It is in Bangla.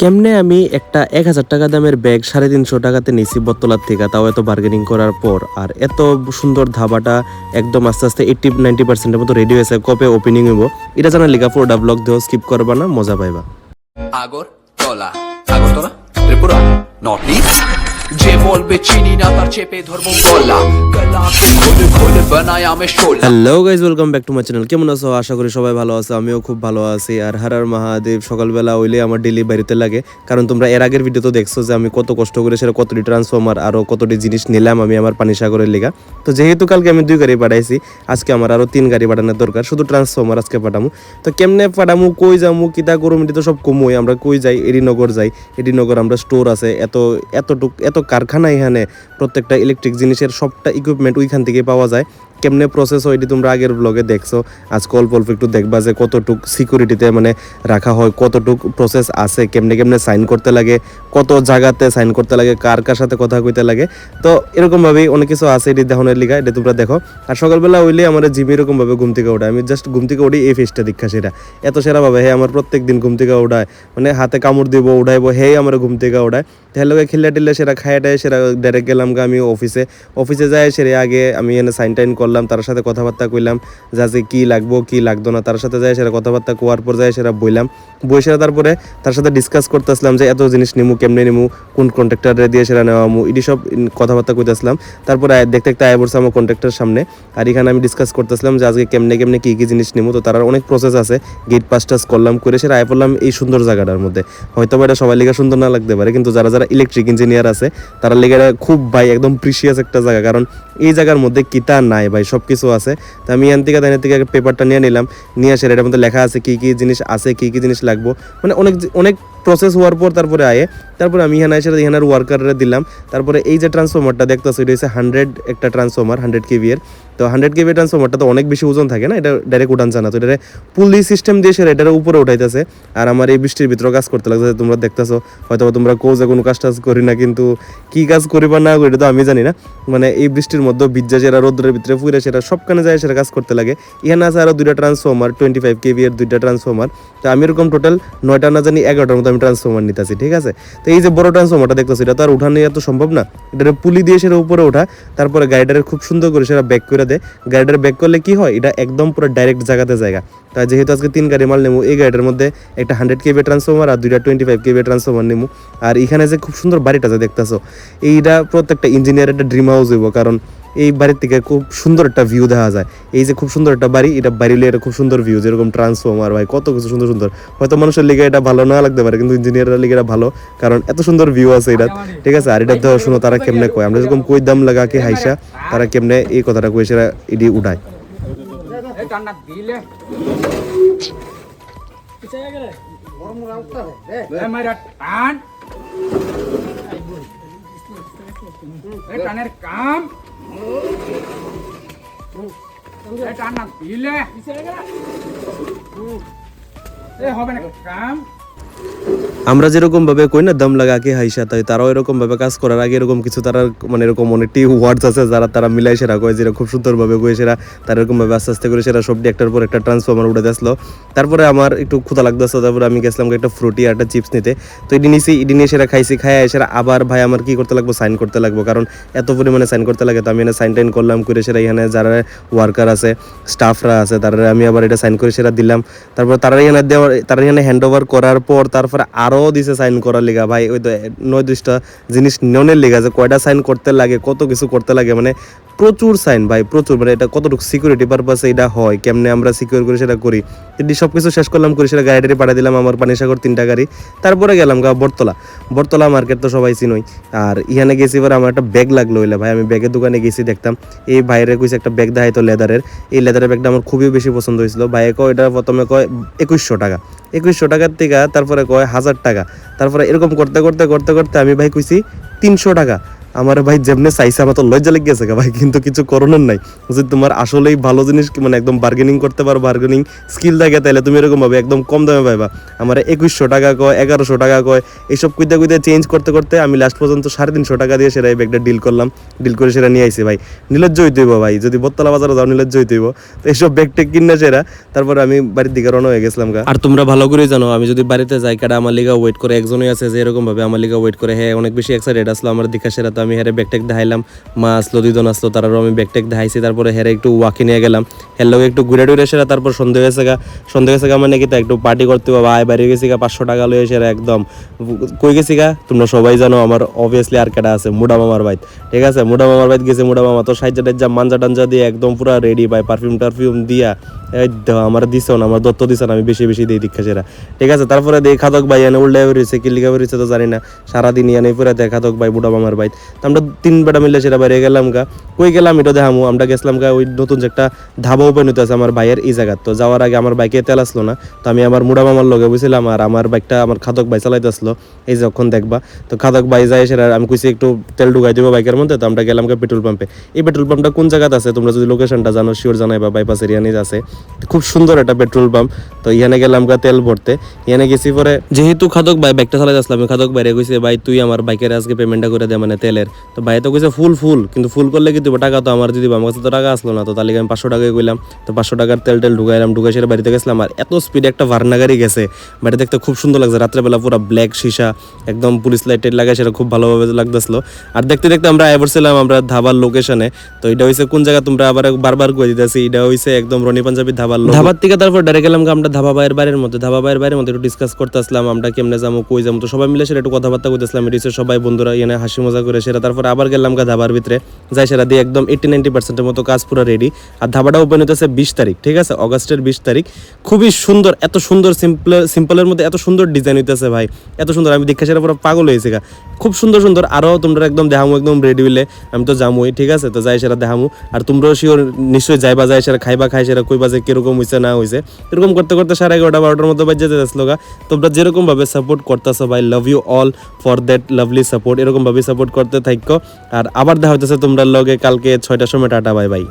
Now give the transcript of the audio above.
কেমনে আমি একটা এক হাজার টাকা দামের ব্যাগ সাড়ে তিনশো টাকাতে নিছি বত্তলার থেকে? তাও এত বার্গেনিং করার পর। আর এত সুন্দর ধাবাটা একদম আস্তে আস্তে এইটি নাইনটি পার্সেন্টের মতো রেডি হয়েছে। কপে ওপেনিং হইব? এটা জানা লিখা পুরোটা ব্লগ দেও স্কিপ করবা না, মজা পাইবা। আগরতলা। আগরতলা? ত্রিপুরা? নর্থ ইস্ট যে বলবে চিনি না, তার চেপে ধরবো গলা। Hello guys welcome back to my channel কেমন আছো? আশা করি সবাই ভালো আছো, আমিও খুব ভালো আছি। আর হারার মহাদেব, সকালবেলা হইলে আমার ডেলি বাড়িতে লাগে। কারণ তোমরা এর আগের ভিডিও তো দেখছ যে আমি কত কষ্ট করে সেটা কতটি ট্রান্সফর্মার আরও কতটি জিনিস নিলাম আমি আমার পানি সাগরের লিগা। তো যেহেতু কালকে আমি দুই গাড়ি পাঠাইছি, আজকে আমার আরও তিন গাড়ি পাঠানোর দরকার, শুধু ট্রান্সফর্মার আজকে পাঠামু। তো কেমনে পাঠামু, কই যামু, কিতা করুম, এটি তো সব কমুই। আমরা কই যাই? এডিনগর যাই। এডিনগর আমরা স্টোর আছে। এত, এতটুক, এত কারখানা এখানে প্রত্যেকটা ইলেকট্রিক জিনিসের সবটা ইকুইপমেন্ট ওইখান থেকে পাওয়া যায়। কেমনে প্রসেস হয় এটি তোমরা আগের ব্লগে দেখছ। আজকে অল্প অল্প একটু দেখবা যে কতটুক সিকিউরিটিতে মানে রাখা হয়, কতটুক প্রসেস আছে, কেমনে কেমনে সাইন করতে লাগে, কত জায়গাতে সাইন করতে লাগে, কার কার সাথে কথা কইতে লাগে। তো এরকমভাবেই অনেক কিছু আছে এটি দেখানোর লিগা, এটা তোমরা দেখো। আর সকালবেলা হইলে আমার জিম এরকমভাবে ঘুম থেকে ওঠায়। আমি জাস্ট ঘুম থেকে উঠি এই ফেসটা দীক্ষা সেটা। এত সেরা ভাবে, হে, আমার প্রত্যেক দিন ঘুম থেকে উঠায় মানে হাতে কামড় দিব, উঠাইবো হে আমার ঘুম থেকে উঠায় তাহলে খেলে টেলে সেরা খায়, টায়, সেরা ডাইরেক্ট গেলাম আমি অফিসে অফিসে যাই সেরে আগে আমি এনে সাইন টাইন করলাম, তার সাথে কথাবার্তা কইলাম, যা যে কী লাগবো, কী লাগতো না, তার সাথে যাই সেরা কথাবার্তা কোয়ার পর যাই সেরা বইলাম। বই সেরা তারপরে তার সাথে ডিসকাস করতেছিলাম যে এত জিনিস নিমু, কেমনে নিমু, কোন কন্ট্রাক্টরে দিয়ে সেরা নেওয়া মু এটি সব কথাবার্তা কইতেছিলাম। তারপরে দেখতে দেখতে আয় পড়ছে আমার কন্ট্রাক্টর সামনে। আর এখানে আমি ডিসকাস করতেছিলাম যে আজকে কেমনে কেমনে কী কী জিনিস নিমু, তো তার অনেক প্রসেস আছে। গেট পাস টাস করলাম, করে সেটা আয় পড়লাম এই সুন্দর জায়গাটার মধ্যে। হয়তো এটা সবাই লেগে সুন্দর না লাগতে পারে, কিন্তু যারা যারা ইলেকট্রিক ইঞ্জিনিয়ার আছে, তারা লেগে খুব ভাই একদম প্রিসিয়াস একটা জায়গা। কারণ এই জায়গার মধ্যে কিতা নাই ভাই সব কিছু আছে। তো আমি এন থেকে এন থেকে পেপারটা নিয়ে নিলাম। নিয়ে আসে, এটার মধ্যে লেখা আছে কী কী জিনিস আছে, কী কী জিনিস লাগবো। মানে অনেক অনেক প্রসেস হওয়ার পর তারপরে আয়ে। তারপরে আমি এখানে এসে এখানের ওয়ার্কাররা দিলাম। তারপরে এই যে ট্রান্সফর্মারটা দেখতেছো, এটা হচ্ছে হান্ড্রেড একটা ট্রান্সফর্মার হান্ড্রেড কেভি এর। তো হান্ড্রেড কেভি ট্রান্সফর্মারটা তো অনেক বেশি ওজন থাকে না? এটা ডাইরেক্ট উঠানছে না তো এটা পুলি সিস্টেম দিয়ে সেটা এটার উপরে উঠাইতেছে। আর আমার এই বৃষ্টির ভিতরে কাজ করতে লাগছে তোমরা দেখতেছো হয়তো তোমরা কোজ কোনো কাজ টাজ করি না, কিন্তু কি কাজ করি বা না করি, এটা তো আমি জানি না। মানে এই বৃষ্টির মধ্যে ভিজা সেরা, রোদ্রের ভিতরে ফুরে সেটা সবখানে যায় সেটা কাজ করতে লাগে। এখানে আছে আরও দুইটা ট্রান্সফর্মার টোয়েন্টি ফাইভ কেভি এর দুইটা ট্রান্সফর্মার তো আমি এরকম টোটাল নয়টা না জানি এগারোটার মতো আমি ট্রান্সফর্মার নিতেছি, ঠিক আছে? তো এই যে বড় ট্রান্সফর্মারটা দেখতেছি, এটা তো আর উঠানো এত সম্ভব না। এটা পুলি দিয়ে সেটা উপরে ওঠা, তারপরে গাড়িটারে খুব সুন্দর করে সেটা ব্যাক করে দেয় গাড়িটার ব্যাক করলে কি হয়, এটা একদম পুরো ডাইরেক্ট জায়গাতে জায়গা। তাই যেহেতু আজকে তিন গাড়ি মাল নেব, এই গাড়িটার মধ্যে একটা হান্ড্রেড কেবি ট্রান্সফর্মার আর দুইটা টোয়েন্টি ফাইভ কেবি ট্রান্সফর্মার নেব। আর এখানে যে খুব সুন্দর বাড়িটা যে দেখতেছো, এইটা প্রত্যেকটা ইঞ্জিনিয়ার একটা ড্রিম হাউস হইব, কারণ এই বাড়ির থেকে খুব সুন্দর একটা ভিউ দেখা যায়। এই যে খুব সুন্দর একটা বাড়ি, এটা বাড়ি এটা খুব সুন্দর ভিউ যেরকম ট্রান্সফর্মার ভাই, কত কিছু সুন্দর সুন্দর। হয়তো মানুষের লিগে এটা ভালো না লাগতে পারে, কিন্তু ইঞ্জিনিয়ারের লিগে এটা ভালো, কারণ এত সুন্দর ভিউ আছে এটা। ঠিক আছে? আর এটা তো শুনো, তারা কেমনে কয়? আমরা যেরকম কই দাম লাগা কে হাইসা, তারা কেমনে এই কথাটা কই সেটা এটি উঠায়। টানের কাম। টান না। দিলে এ হবে না। কাম। আমরা যেরকম ভাবে কই না, দম লাগা কে হাইসা, তাই তারাও এরকম ভাবে কাজ করার আগে এরকম কিছু তারা মানে এরকম অনেকটি ওয়ার্ডস আছে যারা তারা মিলাই সেরা কয়, যেটা খুব সুন্দর ভাবে কয়ে সেরা, তারা এরকম ভাবে আস্তে আস্তে করে সেরা সবটি একটার পর একটা ট্রান্সফর্মার উঠে আসলো তারপরে আমার একটু ক্ষুধা লাগতেছে, তারপরে আমি গেছিলাম একটা ফ্রুটি আর একটা চিপস নিতে। তো এটি নিছি, এটি নিয়ে সেরা খাইছি খাই সেরা আবার ভাই আমার কি করতে লাগবে সাইন করতে লাগবে, কারণ এত পরিমাণে সাইন করতে লাগে, তো আমি এনে সাইন টাইন করলাম, করে সেরা এখানে যারা ওয়ার্কার আছে স্টাফরা আছে তারা আমি আবার এটা সাইন করে সেরা দিলাম। তারপর তারা এখানে দেওয়ার তারা এখানে হ্যান্ড ওভার করার পর তারপরে আরও দিছে সাইন করার লিগা। ভাই, ওই তো নয় দুইটা জিনিস নিয়নের লিগা যে কয়টা সাইন করতে লাগে, কত কিছু করতে লাগে মানে প্রচুর সাইন ভাই, প্রচুর। মানে এটা কতটুকু সিকিউরিটি পারপাসে এটা হয়, কেমনে আমরা সিকিউর করে সেটা করি। যদি সব কিছু শেষ করলাম, করে, সেটা গাড়ি টাড়ি পাঠিয়ে দিলাম, আমার পানিসাগর তিনটা গাড়ি। তারপরে গেলাম গা বটতলা। বটতলা মার্কেট তো সবাই চিনই। আর ইহানে গেছি এবার আমার একটা ব্যাগ লাগল হইলে ভাই, আমি ব্যাগের দোকানে গেছি, দেখতাম। এই ভাইরে কইছে একটা ব্যাগ দেখাইতো লেদারের এই লেদারের ব্যাগটা আমার খুবই বেশি পছন্দ হয়েছিল। ভাইয়ে কয়, এটা প্রথমে কয়, একুশশো টাকা। একুশশো টাকার থেকে তারপরে কয়, হাজার টাকা। তারপরে এরকম করতে করতে করতে করতে আমি ভাই কইছি, তিনশো টাকা। আমার ভাই যেমনে চাইছে, আমার তো লজ্জা লেগে গেছে ভাই, কিন্তু কিছু করণের নাই। যদি তোমার আসলেই ভালো জিনিস মানে একদম বার্গেনিং করতে পারো বার্গেনিং স্কিল থাকে তাহলে তুমি এরকম ভাবে একদম কম দামে পাইবা। আমার একুশশো টাকা কয়, এগারোশো টাকা কয়, এইসব কুইতে কুইতে চেঞ্জ করতে করতে আমি লাস্ট পর্যন্ত সাড়ে তিনশো টাকা দিয়ে সেটা এই ব্যাগটা ডিল করলাম। ডিল করে সেটা নিয়ে আইছি ভাই। নিলজ্জ হইতে হইব ভাই, যদি বোতলা বাজারে যাও নিলজ্জ হইতে হইব। তো এইসব ব্যাগ টেক কিনে সেরা, তারপর আমি বাড়ির দিকে রওনা হয়ে গেছিলাম গা। আর তোমরা ভালো করে জানো, আমি যদি বাড়িতে যাই কাটা আমার লিগা ওয়েট করে, একজনই আছে যে এরকম ভাবে আমার লিগা ওয়েট করে হ্যাঁ অনেক বেশি এক্সাইটেড আসলো, আমার দিকা সেরা, তো আমি হ্যাঁ ব্যাগ টেক দেখাইলাম। মা আসলো দুজন আসলো তারাও আমি ব্যাগ টেক দেখাইছি, তারপরে হ্যাঁ একটু ওয়াকি নিয়ে গেলাম। হ্যাঁ লোক একটু ঘুরে টুরে সেরা, তারপর সন্ধ্যে হয়েছে গা। সন্ধ্যে হয়েছে গা মানে কি একটু পার্টি করতে বাবা আয় বাইরে গেছি গা, পাঁচশো টাকা লয়ে সেরা একদম। কই গেছি গা? তোমরা সবাই জানো, আমার অবভিয়াসলি আর কেটা আছে, মুডা মামার বাইত ঠিক আছে? মুডা মামার বাইত গেছে, মুডা মামা তো সাইজা টাইজা মাঞ্জা টাঞ্জা দিয়ে একদম পুরো রেডি ভাই। পারফিউম টারফিউম দিয়া আমার দিছ না আমার দত্ত দিছ না আমি বেশি বেশি দিই দীক্ষা সেরা। ঠিক আছে? তারপরে দেই খাদক ভাই, এনে উল্টা বেরিয়েছে কি লিখা বেরিয়েছে তো জানি না। সারাদিন এনে পুরো দেখ খাদক ভাই বুড়া মামার বাইত আমরা তিন বেটা মিলে সেটা বাইরে গেলাম গা। কই গেলাম, এটা দেখামু। আমরা গেছিলাম গা ওই নতুন যে একটা ধাবা ওপেন হইতে আছে আমার ভাইয়ের এই জায়গা তো যাওয়ার আগে আমার বাইকে তেল আসলো না। তো আমি আমার মুড়া মামার লগে বুঝছিলাম আর আমার বাইকটা আমার খাদক ভাই চালাইতে আসলো। এই যখন দেখবা। তো খাদক ভাই যায় সেটা আমি কইছি একটু তেল ঢুকাই দিব বাইকের মধ্যে। তো আমরা গেলাম গা পেট্রোল পাম্পে। এই পেট্রোল পাম্পটা কোন জায়গাতে আছে? তোমরা যদি লোকেশনটা জানো শিওর জানাই বা বাইপাস এরিয়া নিয়ে আছে। খুব সুন্দর একটা পেট্রোল পাম্প। তো ইহানে গেলাম গা তেল ভরতে। এখানে গেছি পরে যেহেতু খাদক ভাই বাইকটা চালাইতে আসলাম, খাদক বাইরে কইছে, ভাই, তুই আমার বাইকের আজকে পেমেন্টটা করে দে মানে তেলের। তো ভাই তো কইছে, ফুল ফুল। কিন্তু ফুল করলে কি দিব, টাকা তো আমার যদি আমার কাছে তো টাকা আসলো না, তো তাহলে আমি পাঁচশো টাকায় কইলাম, তো পাঁচশো টাকার তেল টেল ঢুকাইলাম, ঢুকাই সেটা বাড়িতে গেছিলাম, আর এত স্পিডে একটা ভার্না গাড়ি গেছে, বাড়ি দেখতে খুব সুন্দর লাগছে, রাত্রেবেলা পুরো ব্ল্যাক সীসা, একদম পুলিশ লাইট টাইট লাগাই সেটা খুব ভালোভাবে লাগতেছিল, আর দেখতে দেখতে আমরা আইবার ছিলাম আমরা ধাবার লোকেশনে তো এটা হইছে কোন জায়গা তোমরা আবার বারবার কই দিতেছি, এটা হইছে একদম রনি পাঞ্জাবি ধাবার। ধাবার থেকে তারপর ডাইরেক্ট গেলাম আমরা ধাবা বাইরের বাইরের মধ্যে, ধাবা বাইরের বাইরের মধ্যে একটু ডিসকাস করতে আসলাম আমরা কেমনে যাব, কই যাব, তো সবাই মিলে সেটা একটু কথাবার্তা করতেছিলাম এটা সবাই বন্ধুরা, এনে হাসি মজা করে সেটা তারপর আবার গেলাম গা ধাবার ভিতরে, যাই সেটা দিয়ে একদম এইটি নাইনটি পার্সেন্টের মতো কাজ পুরো রেডি আর ধাবাটা ওপেন হতেছে বিশ তারিখ, ঠিক আছে? অগস্টের বিশ তারিখ। খুবই সুন্দর, এত সুন্দর সিম্পল সিম্পলের মধ্যে এত সুন্দর ডিজাইন হইতেছে ভাই। এত সুন্দর, আমি দেখে সেটা পুরো পাগল হয়েছে গা। খুব সুন্দর সুন্দর। আরও তোমরা একদম দেখামু, একদম রেডি হইলে আমি তো যামুই, ঠিক আছে? তো যাই সেটা দেখামু। আর তোমরাও শিওর নিশ্চয়ই যাইবা, যাই সেটা খাইবা, খাই সেটা কইবা যে কীরকম হইছে, না হইছে। এরকম করতে করতে সাড়ে এগারোটা, বারোটার মতো বাজে যেতেছিল গা। তোমরা যেরকম ভাবে সাপোর্ট করতেছো ভাই love you all for that lovely support এরকম ভাবে সাপোর্ট করতে থাকো আর আবার দেখা হইতেছে তোমরা লগে কালকে ছয়টার সময় টাটা বাই বাই।